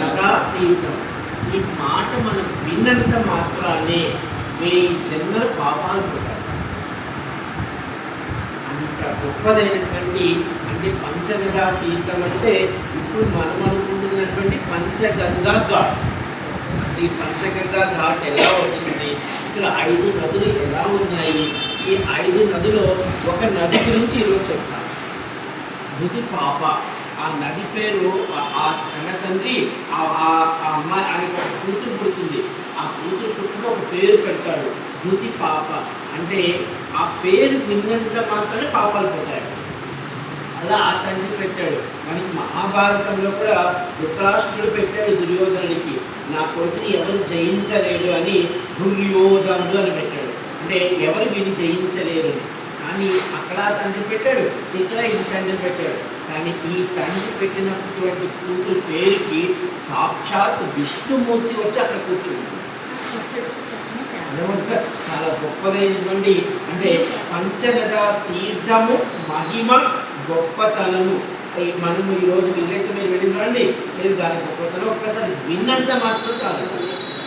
నగా తీయటం ఈ మాట మనం విన్నంత మాత్రానే వెయ్యి జన్మల పాపాలు పోతాయి అంత గొప్పదైనటువంటి అంటే పంచగంగా తీర్థం అంటే ఇప్పుడు మనం అనుకుంటున్నటువంటి పంచగంగా ఘాట్. అసలు ఈ పంచగంగా ఘాట్ ఎలా వచ్చింది? ఇక్కడ ఐదు నదులు ఎలా ఉన్నాయి? ఈ ఐదు నదిలో ఒక నది గురించి ఈరోజు చెప్తాను. మృతి పాప. ఆ నది పేరు ఆ- కన్న తండ్రి ఆ ఆ- అమ్మాయి ఆయనకు ఒక కూతురు పుడుతుంది. ఆ కూతురు పుట్టిన ఒక పేరు పెడతాడు ధృతి పాప. అంటే ఆ పేరు విన్నంత మాత్రమే పాపాలు పోతాయి. అలా ఆ తండ్రి పెట్టాడు. మనకి మహాభారతంలో కూడా ధృతరాష్ట్రుడు పెట్టాడు దుర్యోధనుడికి నా కొడుకుని ఎవరు జయించలేడు అని దుర్యోధనుడు అని పెట్టాడు. అంటే ఎవరు వీడిని జయించలేరు అని. కానీ అక్కడ తండ్రి పెట్టాడు ఇక్కడ ఇది తండ్రి పెట్టాడు. కానీ ఈ తండ్రి పెట్టినటువంటి కూతురు పేరుకి సాక్షాత్ విష్ణుమూర్తి వచ్చి అక్కడ కూర్చుంది. చాలా గొప్పదైనటువంటి అంటే పంచనద తీర్థము మహిమ గొప్పతనము ఈ మనము ఈరోజు వీలైతే మీరు వెళ్ళి చూడండి. లేదు దాని గొప్పతనం ఒక్కసారి విన్నంత మాత్రం చాలు.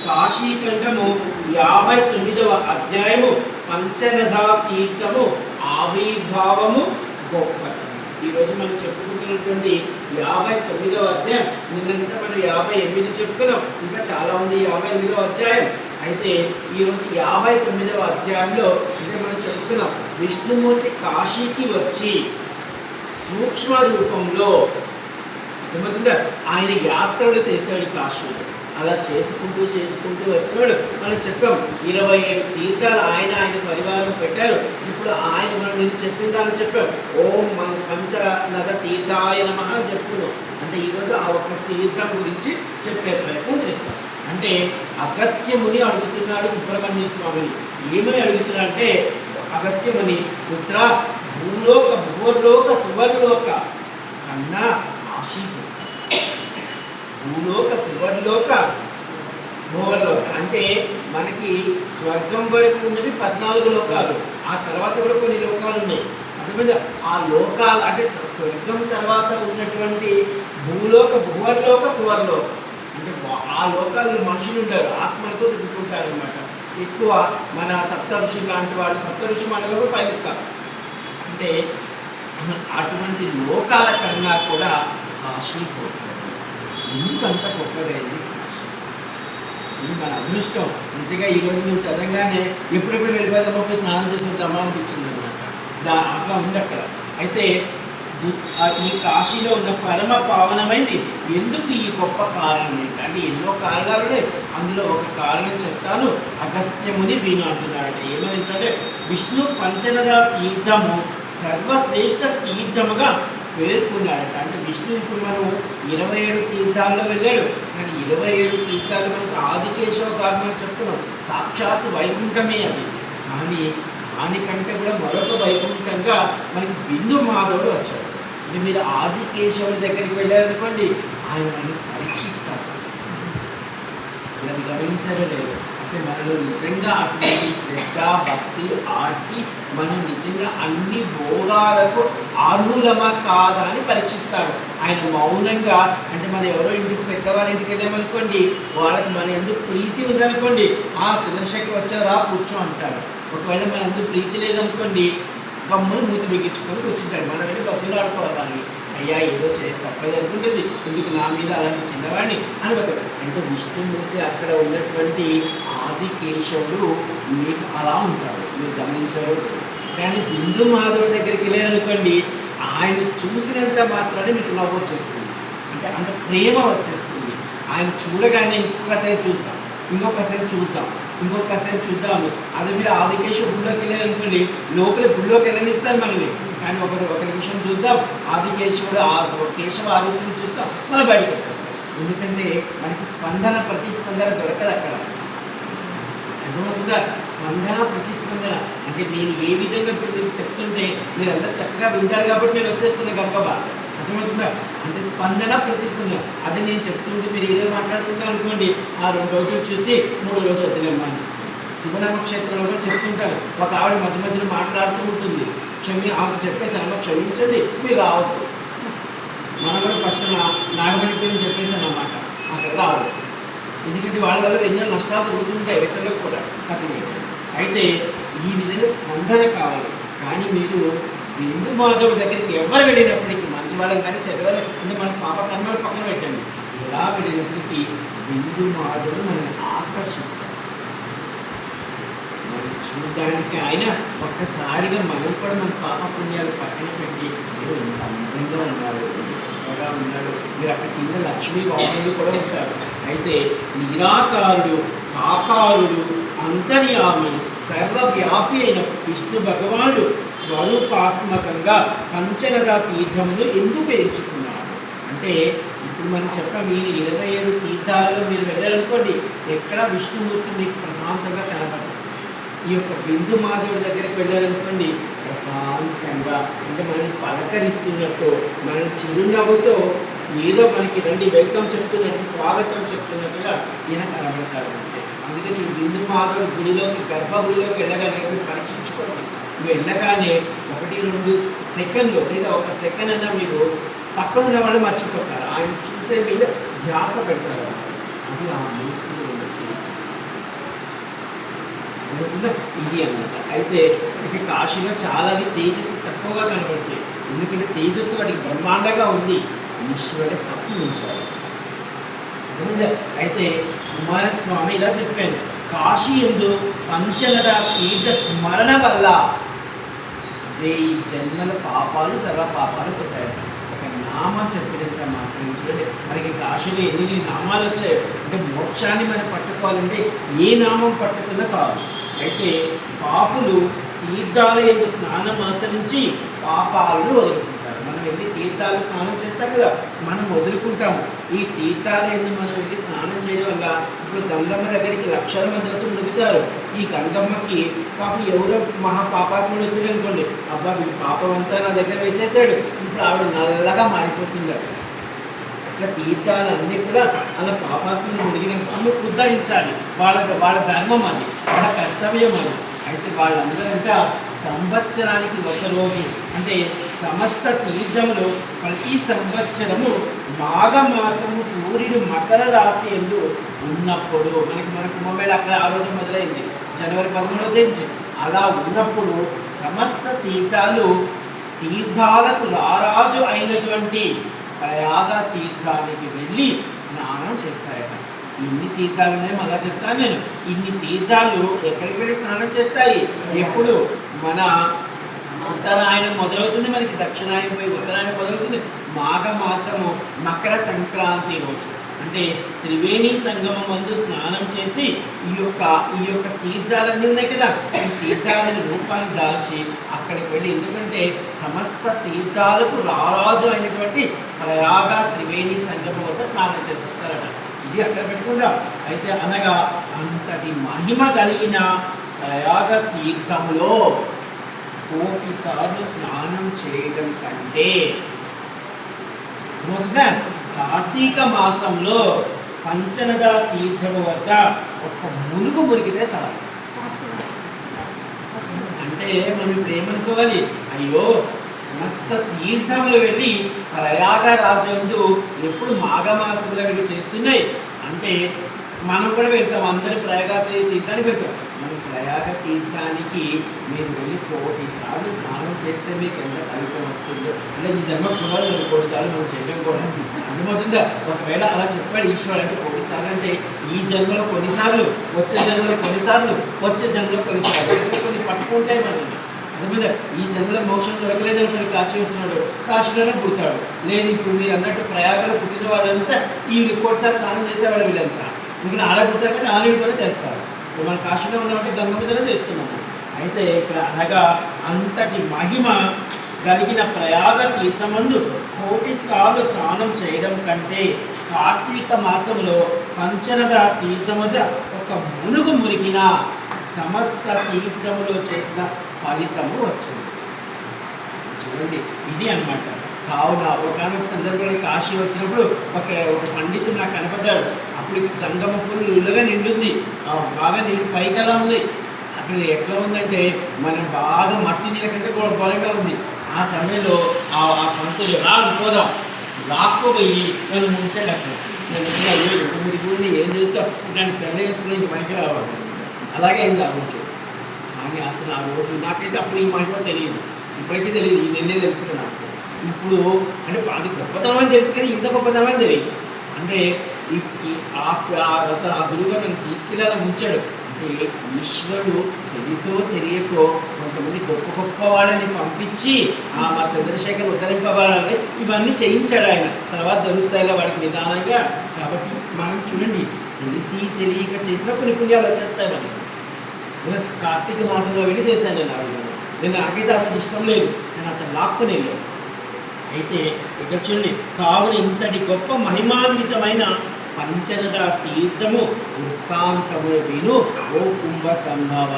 కాశీఖండము యాభై తొమ్మిదవ అధ్యాయము పంచరథ తీర్థము ఆవిర్భావము గొప్ప ఈరోజు మనం చెప్పుకుంటున్నటువంటి యాభై తొమ్మిదవ అధ్యాయం. నిన్నంతా మనం యాభై ఎనిమిది చెప్పుకున్నాం ఇంకా చాలా ఉంది యాభై ఎనిమిదవ అధ్యాయం. అయితే ఈరోజు యాభై తొమ్మిదవ అధ్యాయంలో ఇదే మనం చెప్పుకున్నాం. విష్ణుమూర్తి కాశీకి వచ్చి సూక్ష్మ రూపంలో అర్థమవుతుందా ఆయన యాత్రలు చేశాడు కాశీలో. అలా చేసుకుంటూ చేసుకుంటూ వచ్చినాడు. మనం చెప్పాం ఇరవై ఏడు తీర్థాలు ఆయన ఆయన పరి పెట్టారు ఇప్పుడు ఆయన మనం నేను చెప్పిన దాన్ని చెప్పావు ఓం మన పంచ నద తీర్థాయ నమ అని చెప్పుకున్నాం అంటే ఈరోజు ఆ ఒక్క తీర్థం గురించి చెప్పే ప్రయత్నం చేస్తాం. అంటే అగస్త్యముని అడుగుతున్నాడు సుబ్రహ్మణ్య స్వామిని ఏమని అడుగుతున్నా అంటే అగస్త్యముని పుత్ర భూలోక భూలోక సువర్లోక కన్నా ఆశీ భూలోక సువర్లోక భోగలోక అంటే మనకి స్వర్గం వరకు ఉన్నవి పద్నాలుగు లోకాలు. ఆ తర్వాత కూడా కొన్ని లోకాలు ఉన్నాయి. అర్థమైందా? ఆ లోకాలు అంటే స్వర్గం తర్వాత ఉన్నటువంటి భూలోక భూవర్లోక సువర్లోక అంటే ఆ లోకాల్లో మనుషులు ఉంటారు ఆత్మలతో తిరుగుతుంటారు అనమాట ఎక్కువ మన సప్త ఋషులు లాంటి వాళ్ళు సప్త ఋషి మండలంలో పైన అంటే అటువంటి లోకాల కన్నా కూడా కాశీ గొప్పది. ఎందుకంత గొప్పదైంది? ఇది మన అదృష్టం. నిజంగా ఈరోజు మేము చదవగానే ఎప్పుడెప్పుడు వెళ్ళిపోతామో పోయి స్నానం చేసి వద్దామా అనిపించింది అనమాట దా అట్లా ఉంది అక్కడ. అయితే ఈ కాశీలో ఉన్న పరమ పావనమైంది. ఎందుకు ఈ గొప్ప కారణం ఏంటి? అంటే ఎన్నో కారణాలు అందులో ఒక కారణం చెప్తాను. అగస్త్యముని వీణు అంటున్నాడు ఏమంటే విష్ణు పంచనద తీర్థము సర్వశ్రేష్ఠ తీర్థముగా పేర్కొన్నాడట. అంటే విష్ణువు ఇప్పుడు మనం ఇరవై ఏడు తీర్థాల్లో వెళ్ళాడు. కానీ ఇరవై ఏడు తీర్థాలు మనకు ఆదికేశవ కారణం చెప్తున్నాం. సాక్షాత్ వైకుంఠమే అది. కానీ దానికంటే కూడా మరొక వైకుంఠంగా మనకి బిందు మాధవుడు వచ్చాడు. అంటే మీరు ఆదికేశవుడి దగ్గరికి వెళ్ళారనుకోండి ఆయన మనల్ని పరీక్షిస్తారు. అది గమనించారో లేదు. అంటే మనలో నిజంగా అటువంటి శ్రద్ధ భక్తి ఆర్తి మనం నిజంగా అన్ని భోగాలకు అర్హులమా కాదా అని పరీక్షిస్తాడు. ఆయన మౌనంగా అంటే మనం ఎవరో ఇంటికి పెద్దవారి ఇంటికి వెళ్ళామనుకోండి వాళ్ళకి మన ఎందుకు ప్రీతి ఉందనుకోండి ఆ చంద్రశేఖర్ వచ్చారా? కూర్చో అంటారు ఒకవేళ మన ఎందుకు ప్రీతి లేదనుకోండి కమ్ములు మూతి బిగించుకొని కూర్చుంటాడు. మనం వెళ్ళి బతులు ఆడుకోవాలి అయ్యా ఏదో చే తప్పదు అనుకుంటుంది. ఎందుకు నా మీద అలాంటి చిన్నవాడిని అని ఒక అంటే విష్ణుమూర్తి అక్కడ ఉన్నటువంటి ఆది కేశవుడు మీకు అలా ఉంటాడు. మీరు గమనించరు కానీ బిందు మాధవుడి దగ్గరికి వెళ్ళారనుకోండి ఆయన చూసినంత మాత్రమే మీకు నవ్వు వచ్చేస్తుంది. అంటే అంటే ప్రేమ వచ్చేస్తుంది. ఆయన చూడగానే ఇంకొకసారి చూద్దాం. ఇంకొకసారి చూద్దాం. ఇంకొకసారి చూద్దాము. అది మీరు ఆదికేశ గుళ్ళోకి వెళ్ళాలనుకోండి లోపల గుళ్ళోకి వెళ్ళనిస్తారు మనల్ని. కానీ ఒక ఒక నిమిషం చూద్దాం. ఆదికేశవుడు ఆ కేశవ ఆదిత్యుని చూస్తాం. మళ్ళీ బయటకు వచ్చేస్తాం. ఎందుకంటే మనకి స్పందన ప్రతిస్పందన దొరకదు అక్కడ. అర్థమవుతుందా? స్పందన ప్రతిస్పందన. అంటే నేను ఏ విధంగా ఇప్పుడు మీకు చెప్తుంటే మీరు అంతా చక్కగా వింటారు కాబట్టి నేను వచ్చేస్తున్నాను గబగబా. అర్థమవుతుందా? అంటే స్పందన ప్రతిస్పందన. అది నేను చెప్తుంటే మీరు ఏదో మాట్లాడుతుంటే అనుకోండి ఆ రెండు రోజులు చూసి మూడు రోజులు వద్దులేమ్మా అని. శివనామ క్షేత్రంలో కూడా చెప్తుంటారు ఒక ఆవిడ మధ్య మధ్యలో మాట్లాడుతూ ఉంటుంది. క్షమి ఆమెకు చెప్పేసి అమ్మ క్షమించండి మీరు రావద్దు. మనం కూడా ఫస్ట్ నా నాగమణి గురించి చెప్పేసాను అన్నమాట అక్కడ రావద్దు ఎందుకంటే వాళ్ళ వల్ల ఎన్నో నష్టాలు జరుగుతుంటాయి వ్యక్తుల్లో కూడా. కథ అయితే ఈ విధంగా స్పందన కావాలి. కానీ మీరు బిందు మాధవ్ దగ్గరికి ఎవరు వెళ్ళినప్పటికీ మంచి వాళ్ళని కానీ చదవాలి అంటే మన పాప కన్నులు పక్కన పెట్టండి. ఎలా వెళ్ళినప్పటికీ బిందు మాధవ్ మనల్ని ఆకర్షిస్తాడు మనం చూడడానికి ఆయన ఒక్కసారిగా మనం కూడా మన పాప పుణ్యాలు పక్కన పెట్టి "మీరు ఎంత అందంగా ఉన్నారు ఎంత చక్కగా ఉన్నారు. మీరు అక్కడ కింద లక్ష్మీ బాబులు కూడా ఉంటారు. అయితే నిరాకారుడు సాకారుడు అంతర్యామి సర్వవ్యాపి అయిన విష్ణు భగవానుడు స్వరూపాత్మకంగా పంచనద తీర్థములు ఎందుకు ఎంచుకున్నాడు అంటే ఇప్పుడు మనం చెప్పాం మీరు ఇరవై ఏడు తీర్థాలలో మీరు వెళ్ళారనుకోండి ఎక్కడ విష్ణుమూర్తి మీకు ప్రశాంతంగా కనపడదు. ఈ యొక్క బిందు మాధవుడి దగ్గరికి వెళ్ళారనుకోండి ప్రశాంతంగా అంటే మనల్ని పలకరిస్తున్నట్టు మనల్ని చిరునవ్వుతో ఏదో మనకి రండి వెల్కమ్ చెప్తున్నట్టు స్వాగతం చెప్తున్నట్టుగా ఈయన కనబడతారు అంటే అందుకే చూడు బిందు మాధవుడు గుడిలోకి గర్భగుడిలోకి వెళ్ళగానే మీరు పరీక్షించుకోండి. నువ్వు వెళ్ళగానే ఒకటి రెండు సెకండ్లు లేదా ఒక సెకండ్ అయినా మీరు పక్కన ఉన్న వాళ్ళు మర్చిపోతారు. ఆయన చూసే మీద ధ్యాస పెడతారు. అది ఆ మూర్తిలో ఇది అన్నమాట. అయితే మనకి కాశీలో చాలా తేజస్సు తక్కువగా కనబడతాయి. ఎందుకంటే తేజస్సు వాటికి బ్రహ్మాండంగా ఉంది. ఈశ్వరుడి పక్కి ఉంచాలి అయితే కుమారస్వామి ఇలా చెప్పాను కాశీ ఎందు పంచలద తీర్థ స్మరణ వల్ల వెయ్యి జన్మల పాపాలు సర్వ పాపాలు పుట్టాయి. ఒక నామ చెప్పినంత మాత్రం మనకి కాశీలో ఎన్ని నామాలు వచ్చాయి. అంటే మోక్షాన్ని మనం పట్టుకోవాలంటే ఏ నామం పట్టుకున్నా చాలు. అయితే పాపులు తీర్థాల స్నానం ఆచరించి పాపాలను వదులుతుంది వెళ్ళి తీర్థాలు స్నానం చేస్తాం కదా మనం వదులుకుంటాము. ఈ తీర్థాలు ఎందుకు మనం వెళ్ళి స్నానం చేయడం వల్ల ఇప్పుడు గంగమ్మ దగ్గరికి లక్షల మంది వచ్చి మునుగుతారు. ఈ గంగమ్మకి పాపం ఎవరో మహా పాపాత్ముడు వచ్చాడు అనుకోండి అబ్బా వీడి పాపం అంతా నా దగ్గర వేసేసాడు. ఇప్పుడు ఆవిడ నల్లగా మారిపోతుంది. అక్కడ అట్లా తీర్థాలన్నీ కూడా అలా పాపాత్మను మునిగిన అమ్మ ఉద్ధరించాలి. వాళ్ళ వాళ్ళ ధర్మం అది వాళ్ళ కర్తవ్యం అది. అయితే వాళ్ళందరంట సంవత్సరానికి ఒక రోజు అంటే సమస్త తీర్థములు ప్రతి సంవత్సరము మాఘమాసము సూర్యుడు మకర రాశి ఎందు ఉన్నప్పుడు మనకి మన కుంభమేళ అక్కడ ఆ రోజు మొదలైంది. జనవరి పదమూడవ నుంచి. అలా ఉన్నప్పుడు సమస్త తీర్థాలు తీర్థాలకు రారాజు అయినటువంటి ప్రయాగ తీర్థానికి వెళ్ళి స్నానం చేస్తాయట. ఇన్ని తీర్థాలు ఉన్నాయి మళ్ళా చెప్తాను నేను. ఇన్ని తీర్థాలు ఎక్కడికి వెళ్ళి స్నానం చేస్తాయి? ఎప్పుడు? మన ఉత్తరాయణం మొదలవుతుంది మనకి దక్షిణాయనం పోయి ఉత్తరాయణం మొదలవుతుంది. మాఘమాసము మకర సంక్రాంతి రోజు. అంటే త్రివేణి సంగమం మందు స్నానం చేసి ఈ యొక్క ఈ యొక్క తీర్థాలన్నీ ఉన్నాయి కదా. ఈ తీర్థాలని రూపాన్ని దాల్చి అక్కడికి వెళ్ళి ఎందుకంటే సమస్త తీర్థాలకు రారాజు అయినటువంటి ప్రయాగ త్రివేణి సంగమం వద్ద స్నానం చేసి వస్తారట. ఇది అక్కడ పెట్టుకుందాం. అయితే అనగా అంతటి మహిమ కలిగిన ప్రయాగ తీర్థములో కోటి సార్లు స్నానం చేయడం కంటే అర్థమవుతుందా కార్తీక మాసంలో పంచనద తీర్థము వద్ద ఒక మునుగు మురిగితే చాలు. అంటే మనం ఇప్పుడు ఏమనుకోవాలి? అయ్యో సమస్త తీర్థములు వెళ్ళి ప్రయాగ రాజందు ఎప్పుడు మాఘమాసంలో వెళ్ళి చేస్తున్నాయి. అంటే మనం కూడా వెళ్తాం అందరి ప్రయాగ తీర్థానికి వెళ్తాం మనం ప్రయాగ తీర్థానికి మీరు వెళ్ళి కోటిసార్లు స్నానం చేస్తే మీకు ఎంత ఫలితం వస్తుందో? అంటే ఈ జన్మ కుమారులు కోటిసార్లు మనం చేయడం కూడా అర్థమవుతుందా? ఒకవేళ అలా చెప్పాడు ఈశ్వరుడు అంటే కోటి అంటే ఈ జన్మలో కొన్నిసార్లు వచ్చే జన్మలో కొన్నిసార్లు వచ్చే జన్మలో కొన్నిసార్లు కొన్ని పట్టుకుంటాయి మనల్ని. అర్థమైందా ఈ జన్మలో మోక్షం దొరకలేదు అనుకోండి కాశీ వచ్చినాడు కాశీలోనే పుడతాడు. లేదు ఇప్పుడు మీరు అన్నట్టు ప్రయాగలో పుట్టిన వాళ్ళంతా ఈ కోటిసార్లు స్నానం చేసేవాళ్ళు వీళ్ళంతా. ఎందుకంటే ఆడ కానీ ఆలయంతోనే చేస్తారు. ఇప్పుడు మన కాశీలో ఉన్నామంటే గంగ మీదనే చేస్తున్నాము. అయితే ఇక్కడ అనగా అంతటి మహిమ కలిగిన ప్రయాగ తీర్థమందు కోటి సార్లు స్నానం చేయడం కంటే కార్తీక మాసంలో పంచనద తీర్థమద ఒక మునుగు మురిగిన సమస్త తీర్థములో చేసిన ఫలితము వచ్చింది. చూడండి ఇది అన్నమాట. కావున ఒకనొక సందర్భంలో కాశీ వచ్చినప్పుడు ఒక ఒక పండితుడు నాకు కనపడ్డాడు. అప్పుడు గంగమ్మ ఫుల్గా నిండుంది. ఆ బాగా నీళ్ళు పైకి ఎలా ఉంది? అక్కడ ఎట్లా ఉందంటే మనం బాగా మట్టి నీళ్ళ కంటే కూడా బలంగా ఉంది. ఆ సమయంలో ఆ పంతులు రాకపోదాం రాకపోయి నన్ను ముంచాడు అక్కడ. నేను ఇంకా అయ్యో ఏం చేస్తావు? నన్ను తెల్ల వేసుకుని పనికి రావాలి. అలాగే అయింది ఆ రోజు. కానీ అతను ఆ రోజు నాకైతే అప్పుడు ఈ మహిమ తెలియదు. ఇప్పటికీ తెలియదు. ఈ నిన్నే తెలుస్తుంది నాకు ఇప్పుడు అంటే అది గొప్పతనం అని తెలుసు కానీ ఇంత గొప్పతనం అని తెలియదు. అంటే ఆ ఆ- అతను ఆ గురువు నన్ను తీసుకెళ్ళాలని ఉంచాడు. అంటే ఈశ్వరుడు తెలుసో తెలియకో కొంతమంది గొప్ప గొప్ప వాళ్ళని పంపించి ఆ మా చంద్రశేఖర్ ఉద్ధరింపబడాలని ఇవన్నీ చేయించాడు ఆయన. తర్వాత తెలుస్తాయిలో వాడికి నిదానంగా కాబట్టి మనం చూడండి తెలిసి తెలియక చేసిన కొన్ని పుణ్యాలు వచ్చేస్తాయి మనకి. కార్తీక మాసంలో వెళ్ళి చేశాను నేను ఆ విధంగా. నేను నాకైతే అంత ఇష్టం లేదు. నేను అతను లాక్కునే లేదు. అయితే ఇక్కడ చూడండి కావున ఇంతటి గొప్ప మహిమాన్వితమైన పంచనద తీర్థము వృత్తాంతము విను ఓ కుంభ సంభవ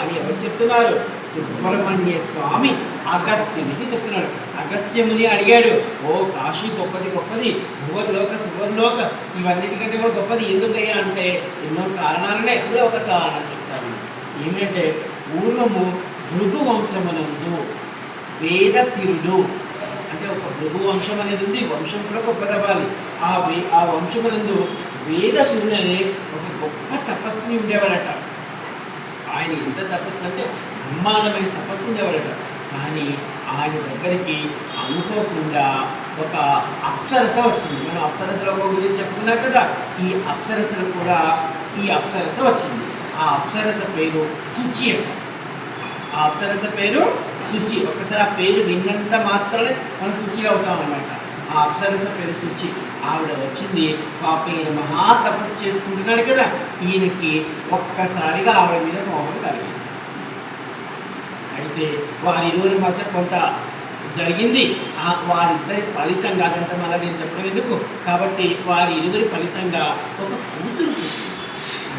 అని ఎవరు చెప్తున్నారు? సుబ్రహ్మణ్య స్వామి అగస్త్యునికి చెప్తున్నాడు. అగస్త్యముని అడిగాడు ఓ కాశీ గొప్పది గొప్పది భువర్లోక సువర్లోక ఇవన్నిటికంటే కూడా గొప్పది ఎందుకయ్యా? అంటే ఎన్నో కారణాలనే అందులో ఒక కారణం చెప్తాను. ఏమిటంటే పూర్వము భృగు వంశమునందు వేదశిరుడు అంటే ఒక భృగు వంశం అనేది ఉంది వంశం కూడా గొప్పదవ్వాలి ఆ వే ఆ వంశమునందు సూర్యుడు అనే ఒక గొప్ప తపస్సుని ఉండేవాడట. ఆయన ఎంత తపస్సు అంటే బ్రహ్మాండమైన తపస్సు ఉండేవాడట. కానీ ఆయన దగ్గరికి అనుకోకుండా ఒక అప్సరస వచ్చింది. మనం అప్సరసల గురించి చెప్పుకున్నాం కదా ఈ అప్సరసలు కూడా ఈ అప్సరస వచ్చింది. ఆ అప్సరస పేరు శుచి అంట ఆ అప్సరస పేరు శుచి. ఒకసారి ఆ పేరు విన్నంత మాత్రమే మనం శుచిగా అవుతాం ఆ అప్సరస పేరు శుచి. ఆవిడ వచ్చింది పాప ఈయన మహా తపస్సు చేసుకుంటున్నాడు కదా. ఈయనకి ఒక్కసారిగా ఆవిడ మీద మోహం కలిగింది. అయితే వారి ఇరువురి మధ్య కొంత జరిగింది. ఆ వారిద్దరి ఫలితంగా అదంతా మళ్ళీ నేను చెప్పడం ఎందుకు? కాబట్టి వారి ఇరువురి ఫలితంగా ఒక కూతురు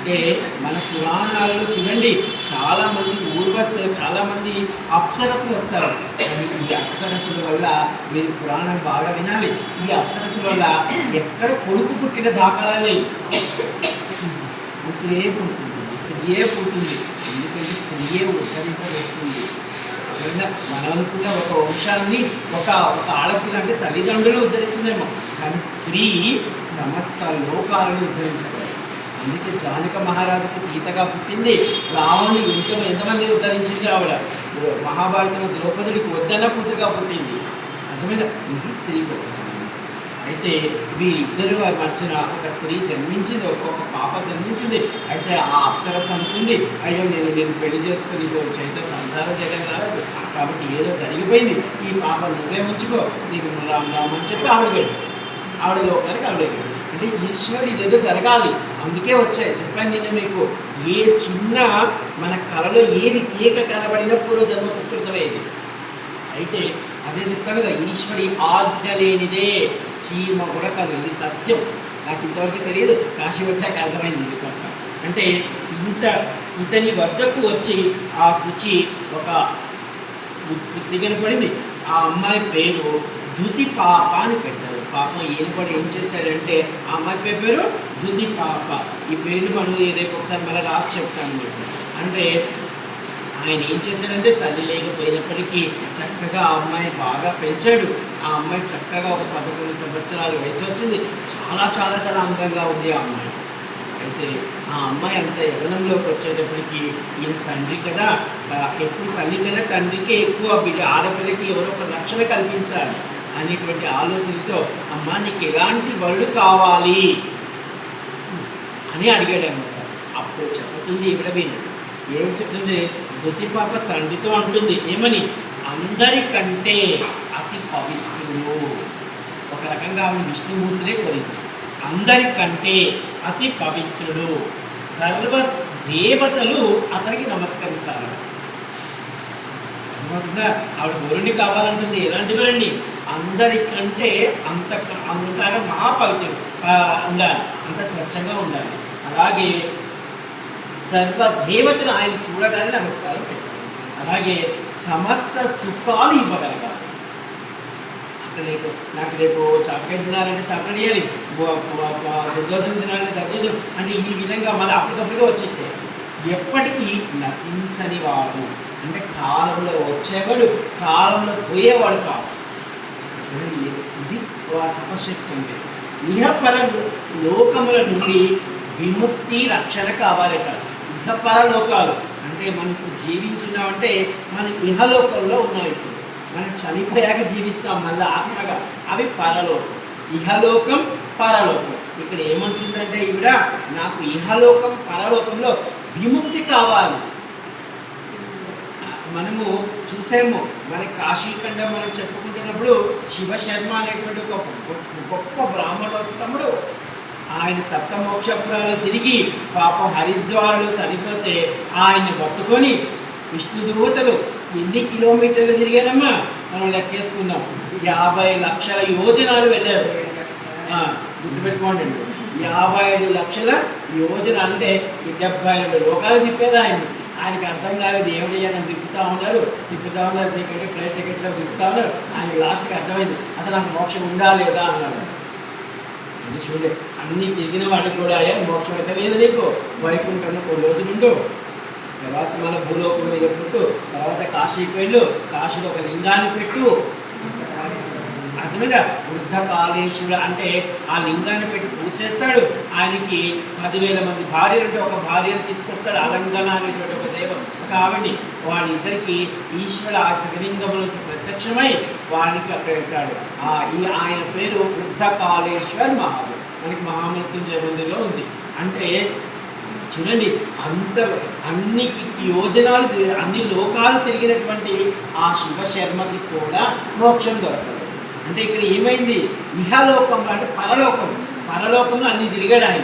అంటే మన పురాణాలలో చూడండి చాలామంది ఊర్వశ చాలామంది అప్సరసులు వస్తారు. ఈ అప్సరసుల వల్ల మీరు పురాణం బాగా వినాలి. ఈ అప్సరసుల వల్ల ఎక్కడ కొడుకు పుట్టిన దాఖలా లేదు. పుడుతుంది. స్త్రీయే పుట్టింది ఎందుకంటే స్త్రీయే ఉద్ధరింపజేస్తుంది. ఒకవేళ మనం అనుకున్న ఒక వంశాన్ని ఒక ఒక ఆడపిల్ల అంటే తల్లిదండ్రులు ఉద్ధరిస్తుందేమో. కానీ స్త్రీ సమస్త లోకాలను ఉద్ధరించగలదు అందుకే జానక మహారాజుకి సీతగా పుట్టింది. రావణుని ఎంత ఎంతమంది ఉద్ధరించింది ఆవిడ? మహాభారతం ద్రౌపదుడికి వద్దన్న కూతురుగా పుట్టింది. అర్థమైందా? ఇది స్త్రీ అయితే వీరిద్దరు మధ్యన ఒక స్త్రీ జన్మించింది ఒక్కొక్క పాప జన్మించింది. అయితే ఆ అప్సరస అనుకుంది అయ్యో నేను నేను పెళ్ళి చేసుకుని చైతన్య సంసారం చేయడం రాలేదు కాబట్టి ఏదో జరిగిపోయింది. ఈ పాప నువ్వే ఉంచుకో నీకు రామ్ రామ్ అని చెప్పి ఆవిడ వెళ్ళి ఆవిడ లోపలికి ఆవిడ వెళ్ళింది. అంటే ఈశ్వరుడు ఇదేదో జరగాలి. అందుకే వచ్చాయి. చెప్పాను నిన్న మీకు. ఏ చిన్న మన కళలో ఏది ఏక కనబడిన పూర్వజన్మ జన్మ అయితే అదే చెప్తాను కదా ఈశ్వరి ఆజ్ఞ లేనిదే చీమ కూడా కలదు ఇది సత్యం. నాకు ఇంతవరకు తెలియదు. కాశీ వచ్చాక అర్థమైంది ఇది కనుక అంటే ఇంత ఇతని వద్దకు వచ్చి ఆ శుచి ఒక పుత్రి కనపడింది. ఆ అమ్మాయి పేరు ధృతి పాప అని పెట్టారు. పాపం ఈయన కూడా ఏం చేశారంటే ఆ అమ్మాయి పేరు పేరు పాప. ఈ పేరు మనం రేపు ఒకసారి మళ్ళీ రాసి చెప్తాను మీకు అంటే ఆయన ఏం చేశాడంటే తల్లి లేకపోయినప్పటికీ చక్కగా ఆ అమ్మాయి బాగా పెంచాడు. ఆ అమ్మాయి చక్కగా ఒక పదకొండు సంవత్సరాల వయసు వచ్చింది. చాలా చాలా చాలా అందంగా ఉంది ఆ అమ్మాయి. అయితే ఆ అమ్మాయి అంత యవనంలోకి వచ్చేటప్పటికి ఈయన తండ్రి కదా ఎప్పుడు తల్లి కన్నా తండ్రికే ఎక్కువ బిడ్డ ఆడపిల్లకి ఎవరో ఒక రక్షణ కల్పించాలి. అనేటువంటి ఆలోచనతో అమ్మ నీకు ఎలాంటి వరుడు కావాలి? అని అడిగాడు అనమాట అప్పుడు చెబుతుంది ఈవిడ విను ఏమి చెప్తుంది దుతి పాప తండ్రితో అంటుంది ఏమని? అందరికంటే అతి పవిత్రుడు. ఒక రకంగా ఆవిడ విష్ణుమూర్తినే కోరింది. అందరికంటే అతి పవిత్రుడు. సర్వ దేవతలు అతనికి నమస్కరించాలి అర్థమవుతుందా? ఆవిడ వరుణ్ణి కావాలంటుంది. ఎలాంటి వరుణ్ణి? అందరికంటే అంత అంతగా మహాపవిత్రుడు ఆ, ఉండాలి. అంత స్వచ్ఛంగా ఉండాలి. అలాగే సర్వదేవతను ఆయన చూడగానే నమస్కారం పెట్టాలి. అలాగే సమస్త సుఖాలు ఇవ్వగలగాలి. అక్కడ రేపు నాకు రేపు చాక్లెట్ తినాలంటే చాక్లెట్ ఇవ్వాలి దద్దోజనం తినాలంటే దద్దోజనం. అంటే ఈ విధంగా మళ్ళీ అప్పటికప్పుడుగా వచ్చేసాయి ఎప్పటికీ నశించని వాడు. అంటే కాలంలో వచ్చేవాడు కాలంలో పోయేవాడు కాదు. చూడండి ఇది ఆ తపశక్తి అంటే ఇహపర లోకముల నుండి విముక్తి రక్షణ కావాలట ఇహపర లోకాలు అంటే మనం ఇప్పుడు జీవించున్నామంటే మనం ఇహలోకంలో ఉన్నాం ఇప్పుడు. మనం చనిపోయాక జీవిస్తాం మళ్ళీ ఆత్మగా అవి పరలోకం. ఇహలోకం పరలోకం. ఇక్కడ ఏమంటుందంటే ఈవిడ నాకు ఇహలోకం పరలోకంలో విముక్తి కావాలి. మనము చూసాము. మన కాశీఖండం మనం చెప్పుకుంటున్నప్పుడు శివశర్మ అనేటువంటి ఒక గొప్ప- బ్రాహ్మణోత్తముడు. ఆయన సప్తమోక్షపురాలు తిరిగి పాపం హరిద్వార్లో చనిపోతే ఆయన్ని పట్టుకొని విష్ణు దూతలు ఎన్ని కిలోమీటర్లు తిరిగారమ్మా? మనం లెక్కేసుకున్నాం యాభై లక్షల యోజనాలు వెళ్ళారు. గుర్తుపెట్టుకోండి. యాభై ఐదు లక్షల యోజన అంటే డెబ్బై రెండు లోకాలు తిప్పారు ఆయన్ని. ఆయనకి అర్థం కాలేదు ఏమిటి అని తిప్పుతూ ఉన్నారు. తిప్పుతూ ఉన్నారు టికెట్ ఫ్లైట్ టికెట్లో తిప్పుతూ ఉన్నారు. ఆయన లాస్ట్కి అర్థమైంది అసలు నాకు మోక్షం ఉందా లేదా అన్నాడు. అది చూడలే అన్ని తిరిగిన వాడికి కూడా అయ్యా మోక్షం అయితే లేదు నీకు. వైకుంఠంలో కొన్ని రోజులు ఉండు. తర్వాత మన భూలోకం మీద పుట్టు. తర్వాత కాశీకి వెళ్ళు. కాశీలో ఒక లింగాన్ని పెట్టు. మీద వృద్ధ కాళేశ్వర అంటే ఆ లింగాన్ని పెట్టి పూజ చేస్తాడు. ఆయనకి పదివేల మంది భార్యలు అంటే ఒక భార్యను తీసుకొస్తాడు అలంకన అనేటువంటి ఒక దైవం. కాబట్టి ఆవిడ్ని వాళ్ళిద్దరికి ఈశ్వర ఆ శివలింగం ప్రత్యక్షమై వాడికి అక్కడ పెట్టాడు ఆ ఈ ఆయన పేరు వృద్ధ కాళేశ్వర్ మహాదేవ్. మనకి మహామృత్యుంజయ మందిరంలో ఉంది. అంటే చూడండి అంత అన్ని యోజనాలు అన్ని లోకాలు తిరిగినటువంటి ఆ శివశర్మకి కూడా మోక్షం దొరకదు. అంటే ఇక్కడ ఏమైంది? ఇహలోకంలో అంటే పరలోకం. పరలోకంలో అన్ని తిరిగాడు ఆయన.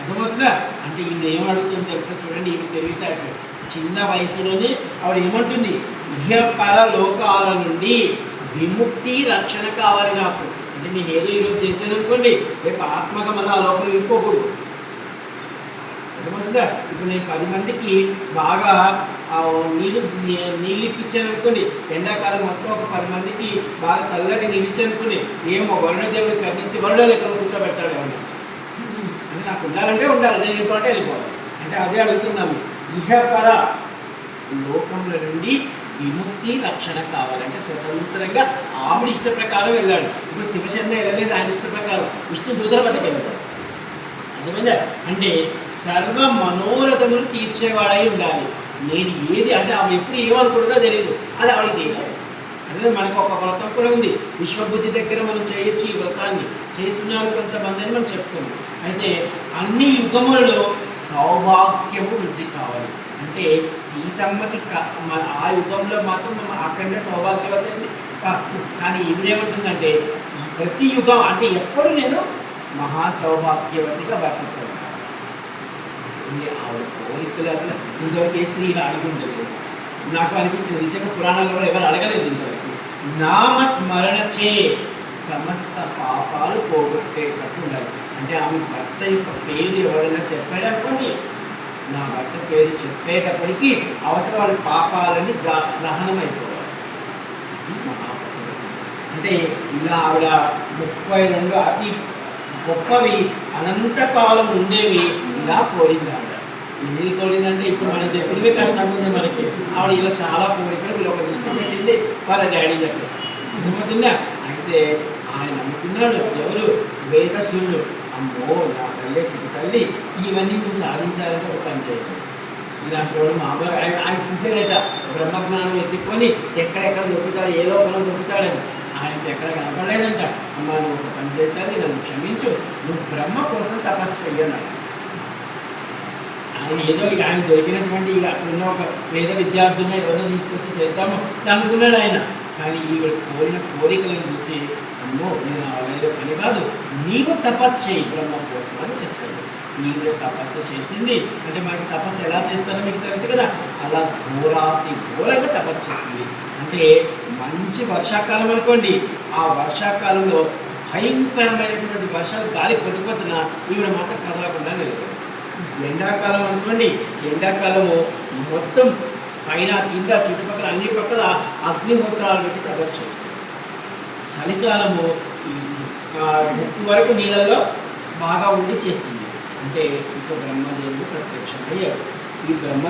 అర్థమవుతుందా? అంటే ఈయన ఏం అడుగుతుంది తెలుసా? చూడండి ఈమె తెలివితే చిన్న వయసులోనే ఆవిడ ఏమంటుంది? ఇహ పరలోకాల నుండి విముక్తి రక్షణ కావాలి నాకు. అంటే నేను ఏదో ఈరోజు చేశాను అనుకోండి రేపు ఆత్మగా మళ్ళీ ఆ లోపల ఇంకోకూడదు అర్థమవుతుందా? ఇప్పుడు నేను పది మందికి బాగా నీళ్ళు నీ- నీళ్ళు ఇప్పించాను అనుకోండి ఎండాకాలం మొత్తం ఒక పది మందికి బాగా చల్లటి నీళ్ళు ఇచ్చాను ఏమో వరుణదేవుడు కట్టించి వరుణలు ఎక్కడ కూర్చోబెట్టాడు అని అంటే నాకు ఉండాలంటే ఉండాలి నేను వెళ్ళిపోతే వెళ్ళిపోవాలి. అంటే అదే అడుగుతున్నాము ఇహపర లోకంలో నుండి విముక్తి రక్షణ కావాలంటే స్వతంత్రంగా ఆవిడ ఇష్ట ప్రకారం వెళ్ళాడు. ఇప్పుడు శివశర్మ వెళ్ళలేదు ఆయన ఇష్ట ప్రకారం. విష్ణు దూతల పట్టుకెళ్ళాడు. అర్థమైందా? అంటే సర్వ మనోరథములు తీర్చేవాడై ఉండాలి. నేను ఏది అంటే ఆమె ఎప్పుడు ఏమనుకుంటుందో తెలియదు అది ఆవిడకి తెలియదు. అదే మనకు ఒక వ్రతం కూడా ఉంది. విశ్వభుజి దగ్గర మనం చేయొచ్చు ఈ వ్రతాన్ని. చేస్తున్నారు కొంతమంది అని మనం చెప్పుకున్నాం అయితే అన్ని యుగములలో సౌభాగ్యము వృద్ధి కావాలి. అంటే సీతమ్మకి క- మన ఆ యుగంలో మాత్రం మనం అక్కడనే సౌభాగ్యవతండి కానీ ఇదేమంటుందంటే ప్రతి యుగం అంటే ఎప్పుడు నేను మహా సౌభాగ్యవతిగా బతుకుతాను ఉంది ఆవిడ కోరికలు అసలు ఇంతవరకు ఏ స్త్రీ ఇలా అడుగుండదు నాకు అనిపించింది. నిజంగా పురాణాల్లో కూడా ఎవరు అడగలేదు ఇంతవరకు. నామస్మరణ చే సమస్త పాపాలు పోగొట్టేటట్టు ఉండాలి. అంటే ఆమె భర్త యొక్క పేరు ఎవరైనా చెప్పాడు అనుకోండి. నా భర్త పేరు చెప్పేటప్పటికీ అవతల వాళ్ళ పాపాలని గా- దహనం అయిపోవాలి ఇది అంటే ఇలా ఆవిడ ముప్పై రెండు అతి గొప్పవి అనంతకాలం ఉండేవి ఇలా కోరింది ఆవిడ ఎన్ని కోరిందంటే ఇప్పుడు మనం చెప్పినవి కష్టం ఉంది మనకి. ఆవిడ ఇలా చాలా కోరికలు వీళ్ళు ఒక ఇష్టం పెట్టింది వాళ్ళ డాడీ దగ్గర. అర్థమవుతుందా? అయితే ఆయన అనుకున్నాడు ఎవరు? వేదశూరుడు అమ్మో నా తల్లి చిన్న తల్లి ఇవన్నీ నువ్వు సాధించాలని ఒక పని చేయాలి ఇలాంటి మామూలుగా ఆయన ఆయన చూసేదట బ్రహ్మజ్ఞానం ఎత్తుకొని ఎక్కడెక్కడ దొరుకుతాడు ఏ లోపల దొరుకుతాడని. ఆయనకి ఎక్కడ కనపడలేదంట. అమ్మ నువ్వు ఒక పని చేస్తాను నన్ను క్షమించు. నువ్వు బ్రహ్మ కోసం తపస్సు చెయ్యను. ఆయన ఏదో ఇక ఆయన దొరికినటువంటి ఇక అక్కడున్న ఒక వేద విద్యార్థులను ఎవరినో తీసుకొచ్చి చేద్దాము అనుకున్నాడు ఆయన. కానీ ఈవిడ కోరిన కోరికలను చూసి అమ్మో నేను ఆ పని కాదు. నీవు తపస్సు చేయి బ్రహ్మ కోసం అని చెప్పాడు. ఈవిడ తపస్సు చేసింది. అంటే మనకి తపస్సు ఎలా చేస్తారో మీకు తెలుసు కదా? అలా ఘోరాతి ఘోరంగా తపస్సు చేసింది. అంటే మంచి వర్షాకాలం అనుకోండి. ఆ వర్షాకాలంలో భయంకరమైనటువంటి వర్షాలు గాలి కొట్టుకుపోతున్నా ఈవిడ మాత్రం కదలకుండా నిలబడి ఎండాకాలం అనుకోండి. ఎండాకాలము మొత్తం పైన కింద చుట్టుపక్కల అన్ని పక్కల అగ్నిహోత్రాలు పెట్టి తపస్సు చేస్తుంది చలికాలము ముక్కు వరకు నీళ్ళల్లో బాగా ఉండి చేసింది. అంటే ఇక బ్రహ్మదేవుడు ప్రత్యక్షమయ్యాడు. ఈ బ్రహ్మ